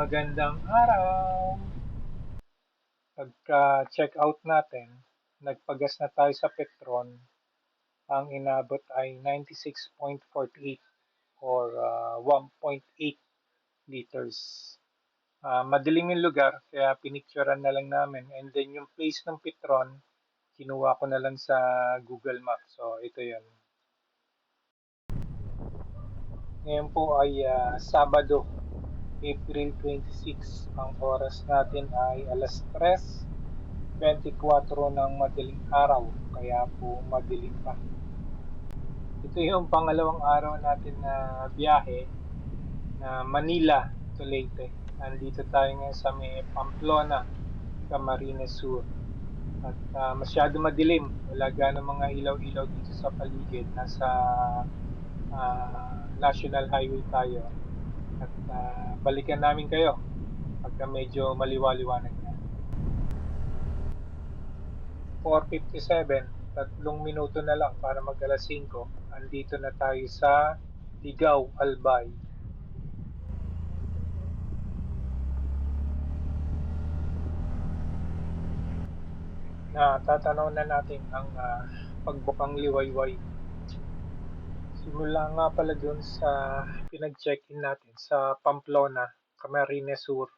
Magandang araw! Pagka-check out natin, nagpagas na tayo sa Petron. Ang inabot ay 96.48 or ah, 1.8 liters. Ah, madilim yung lugar, kaya pinicturean na lang namin. And then yung place ng Petron, kinuha ko na lang sa Google Maps. So, ito yun. Ngayon po ay ah, Sabado, April 26. Ang oras natin ay alas 3.24 ng madaling araw. Kaya po madilim pa. Ito yung pangalawang araw natin na biyahe na Manila to Leyte. Nandito tayo ngayon sa may Pamplona, Camarines Sur. At ah, masyado madilim. Wala gano'ng mga ilaw-ilaw dito sa paligid. Nasa ah, National Highway tayo. At ah, balikan namin kayo pagka medyo maliwaliwanag na. 4.57, tatlong minuto na lang para mag alas 5. Andito na tayo sa Ligaw, Albay. na tatanaw na natin ang ah, pagbukang liwayway. Simula nga pala dun sa pinag-check-in natin sa Pamplona, Camarines Sur,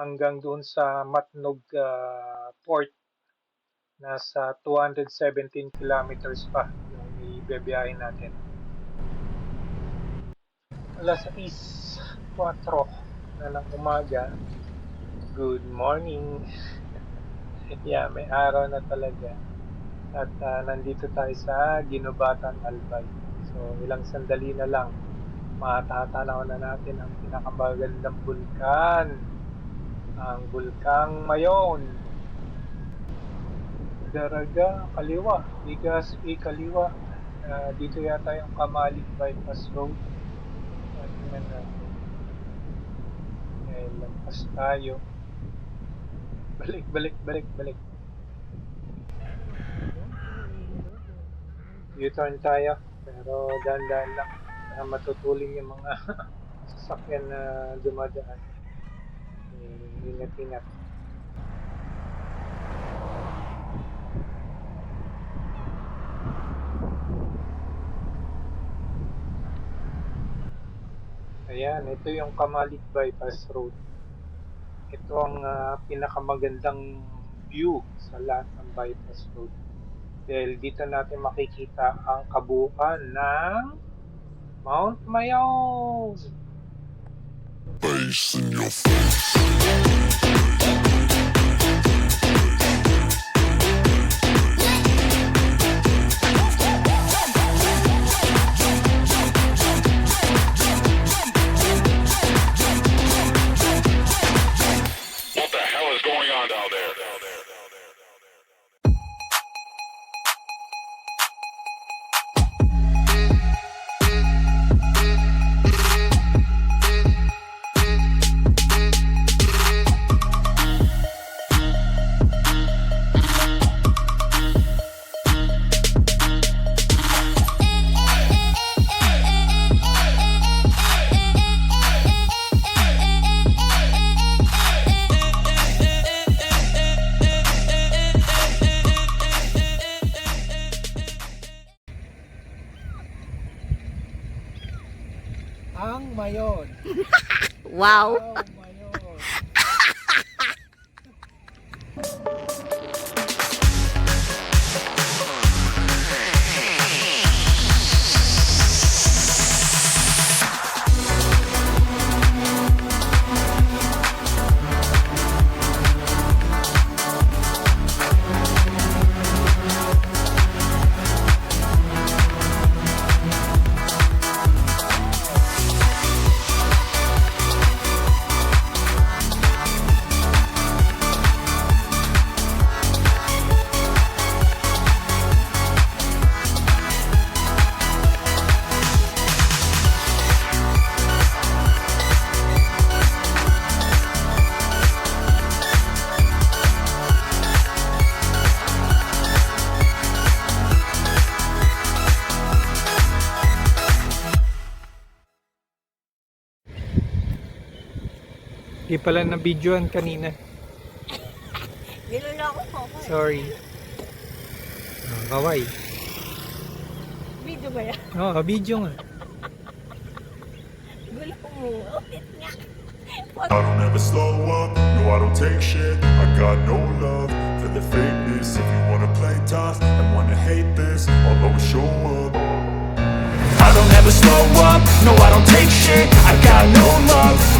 hanggang doon sa Matnog ah, Port. Nasa 217 kilometers pa yung ibibiyahin natin. Alas 6.04 na ng umaga. Good morning! yeah, may araw na talaga. At ah, nandito tayo sa Ginubatan, Albay. So, ilang sandali na lang, matatanaw na natin ang pinakamagandang bulkan. Ang Bulkang Mayon. Daraga, kaliwa. Ligas, E, kaliwa. Ah, dito yata yung Kamalig Bypass Road. Tingnan natin. Ngayon, lampas tayo. Balik, balik, balik, balik. U-turn tayo. Pero dahan-dahan lang. Para matutuling yung mga sasakyan na dumadaan. Eh, Ingat-ingat. Ayan, ito yung Kamalig Bypass Road. Ito ang ah, pinakamagandang view sa lahat ng bypass road. Dahil dito natin makikita ang kabuuan ng Mount Mayon. Bass in your face. Wow! Di pala na videoan kanina. Niloloko ko ako. Sorry. Ah, kaway. Video ba yan? Oo, oh, video nga. Gulo mo. Ulit nga. I don't ever slow up, no I don't take shit I got no love for the fakeness If you wanna play tough and wanna hate this I'll always show up I don't ever slow up, no I don't take shit I got no love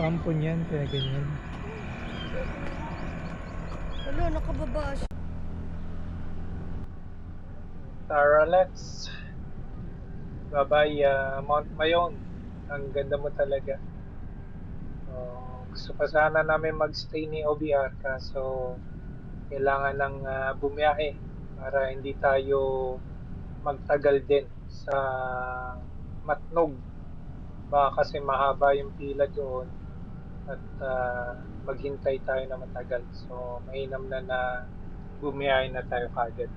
Nagpapaampon yan, kaya ganyan. Wala, nakababa siya. Tara, let's. Bye-bye, ah, Mount Mayon. Ang ganda mo talaga. Oh, gusto pa sana namin magstay ni OBR kaso kailangan ng ah, bumiyahe para hindi tayo magtagal din sa Matnog. Baka kasi mahaba yung pila doon at ah, maghintay tayo na matagal. So, mainam na na bumiyahe na tayo kagad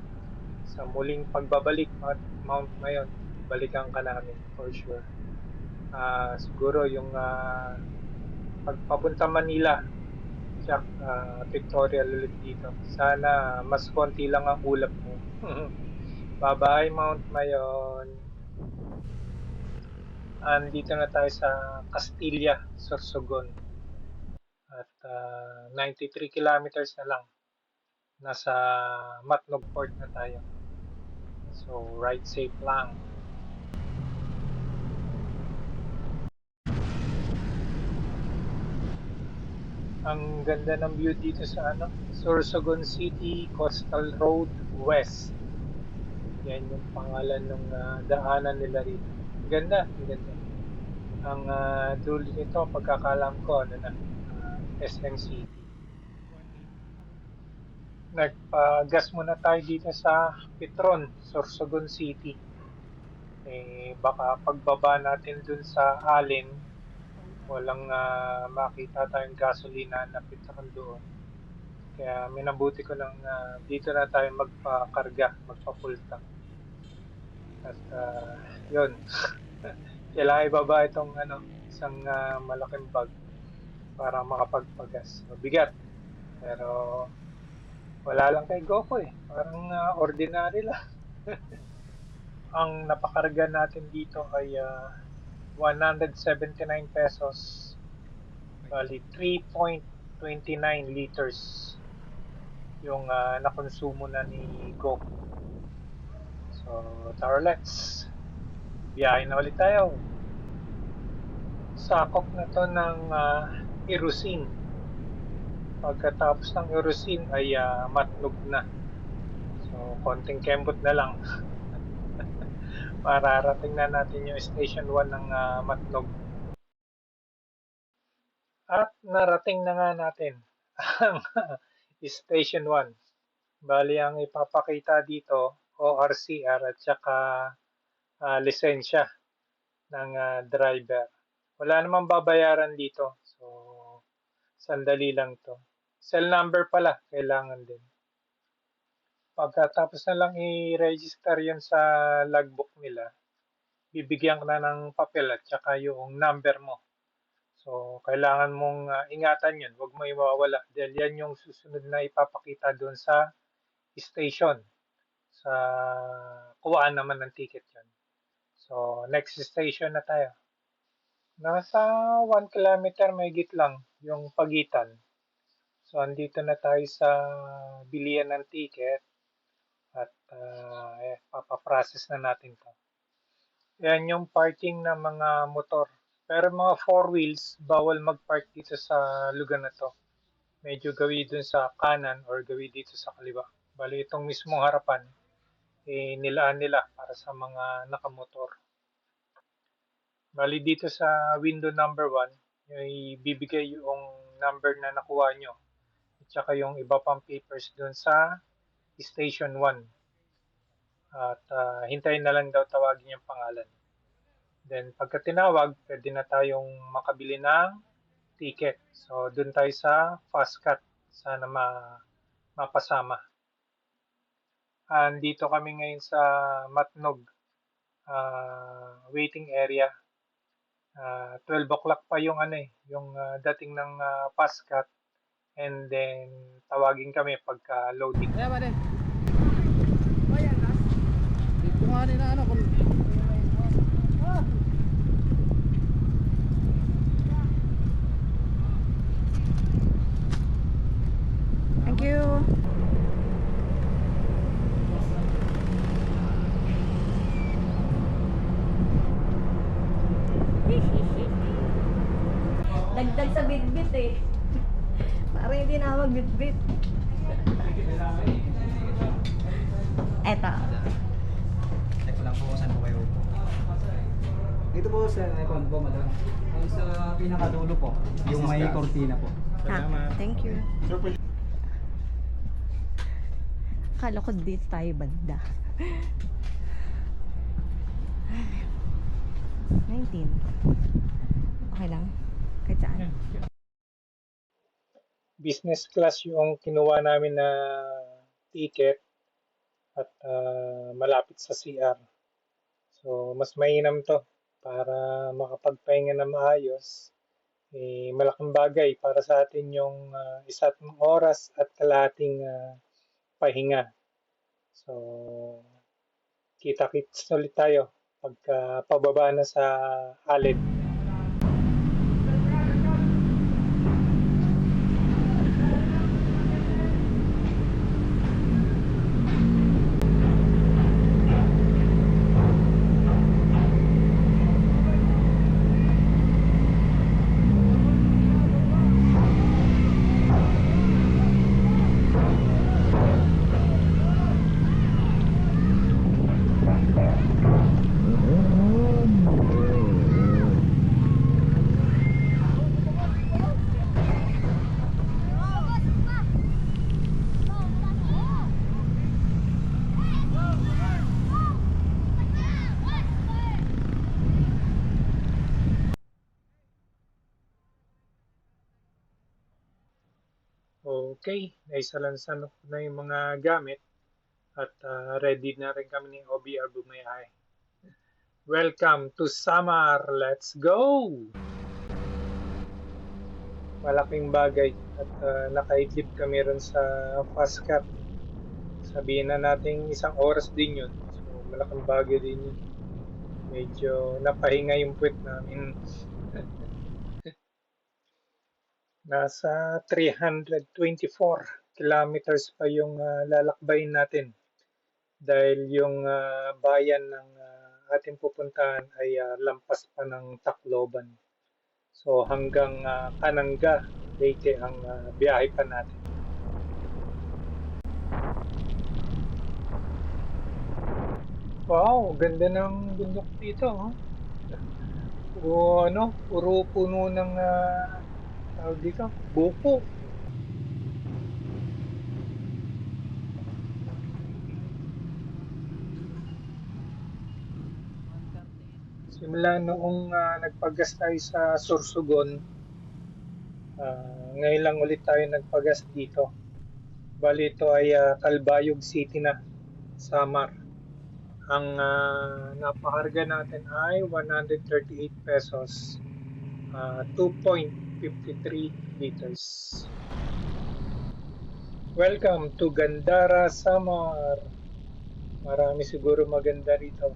sa muling pagbabalik Mount Mayon, balikan ka namin for sure. Ah, siguro yung ah, pagpapunta Manila, Jack, ah, pictorial ulit dito. Sana mas konti lang ang ulap mo. Bye-bye Mount Mayon. Andito na tayo sa Castilla, Sorsogon. At ah, 93 kilometers na lang. Nasa Matnog Port na tayo. So, ride safe lang. Ang ganda ng view dito sa ano, Sorsogon City, Coastal Road West. Yan yung pangalan ng daanan nila rito. Ganda, ganda. Ang ah, dulo nito, pagkakalam ko, ano na, SM City. Nagpagas muna tayo dito sa Petron, Sorsogon City. Eh, baka pagbaba natin dun sa Allen, walang ah, makita tayong gasolina na Petron doon. Kaya minabuti ko nang ah, dito na tayo magpakarga, magpa-full tank. At ah, yun, kailangan ibaba itong ano, isang ah, malaking bag para makapagpagas. Mabigat. Pero wala lang kay Goku eh. Parang ah, ordinary lang. Ang napakarga natin dito ay ah, 179 pesos. Bali, 3.29 liters yung ah, nakonsumo na ni Goku. So, tara let's. Biyahe na ulit tayo. Sakop na to ng ah, Irusin. Pagkatapos ng Irusin ay ah, matnog na. So, konting kembot na lang. Mararating na natin yung Station 1 ng ah, Matnog. At narating na nga natin ang Station 1. Bali ang ipapakita dito, ORCR at saka ah, lisensya ng ah, driver. Wala namang babayaran dito. So, sandali lang to. Cell number pala, kailangan din. Pagkatapos na lang i-register yun sa logbook nila, bibigyan ka na ng papel at saka yung number mo. So, kailangan mong ah, ingatan yun. Huwag mo iwawala. Dahil yan yung susunod na ipapakita doon sa station. Sa kuwaan naman ng ticket yun. So, next station na tayo. Nasa 1 kilometer may git lang yung pagitan. So, andito na tayo sa bilian ng ticket. At uh, eh, papaprocess na natin to. Yan yung parking ng mga motor. Pero mga four wheels, bawal mag-park dito sa lugar na to. Medyo gawi dun sa kanan or gawi dito sa kaliwa. Bali itong mismong harapan, eh, nilaan nila para sa mga nakamotor. Bali dito sa window number 1, yung bibigay yung number na nakuha nyo. At saka yung iba pang papers dun sa station 1. At ah, hintayin na lang daw tawagin yung pangalan. Then pagka tinawag, pwede na tayong makabili ng ticket. So dun tayo sa fast cut. Sana ma mapasama. Andito kami ngayon sa Matnog ah, waiting area. Ah, 12 o'clock pa yung ano eh, yung ah, dating ng uh, fast cut. And then tawagin kami pagka loading. Kaya ba din? Dito nga rin na ano kung... Thank you. Dagdag sa bitbit eh. Parang hindi na magbitbit. Eto. Check ko lang po kung saan po kayo upo. Dito po sa icon po, madam. Yung sa pinakadulo po, yung may cortina po. Ah, thank you. Akala ko dito tayo banda. 19. Okay lang. Kahit saan. business class yung kinuha namin na ticket at ah, malapit sa CR. So, mas mainam to para makapagpahinga na maayos. Eh, malaking bagay para sa atin yung ah, isa't oras at kalahating ah, pahinga. So, kita-kits ulit tayo pagka pababa na sa Aled. Okay, naisalansan ko na yung mga gamit at ah, ready na rin kami ni OBR bumayay. Welcome to summer! Let's go! Malaking bagay at uh, nakaidlip kami rin sa fast cut. Sabihin na natin isang oras din yun. So, malaking bagay din yun. Medyo napahinga yung puwet namin. Nasa 324 kilometers pa yung ah, lalakbayin natin dahil yung ah, bayan ng ah, ating pupuntahan ay ah, lampas pa ng Tacloban. So hanggang ah, Kananga, Leyte ang ah, biyahe pa natin. Wow, ganda ng bundok dito. Oh. O ano, puro puno ng ah, tawag dito, buko. Simula noong uh, nagpagas tayo sa Sorsogon, uh, ngayon lang ulit tayo nagpagas dito. Bali ito ay uh, Talbayog City na, Samar. Ang uh, napakarga natin ay 138 pesos, uh, 2.5 53 meters. Welcome to Gandara Samar. Marami siguro maganda rito.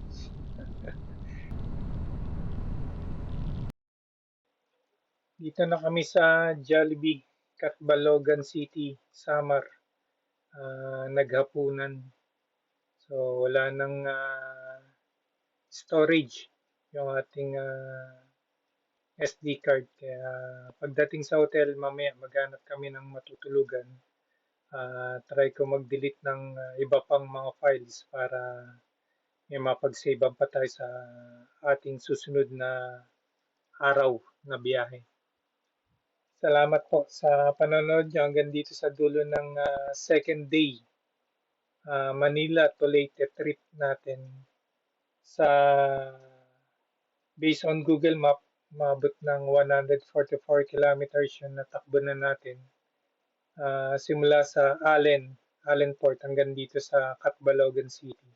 Dito na kami sa Jollibee, Katbalogan City, Samar. Uh, naghapunan. So wala nang uh, storage yung ating uh, SD card. Kaya pagdating sa hotel, mamaya maghanap kami ng matutulugan. Ah, try ko mag-delete ng ah, iba pang mga files para may mapag-save pa tayo sa ating susunod na araw na biyahe. Salamat po sa panonood nyo hanggang dito sa dulo ng ah, second day ah, Manila to Leyte trip natin sa based on Google Map maabot ng 144 kilometers yung natakbo na natin Ah, simula sa Allen Allen Port hanggang dito sa Catbalogan City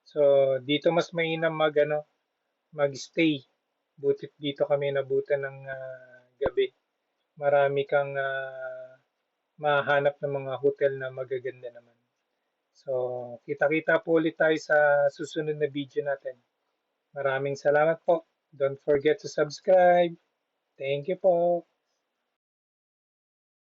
so dito mas mainam mag ano magstay butit dito kami nabutan ng ah, gabi marami kang ah, mahanap ng mga hotel na magaganda naman So, kita-kita po ulit tayo sa susunod na video natin. Maraming salamat po. Don't forget to subscribe. Thank you po.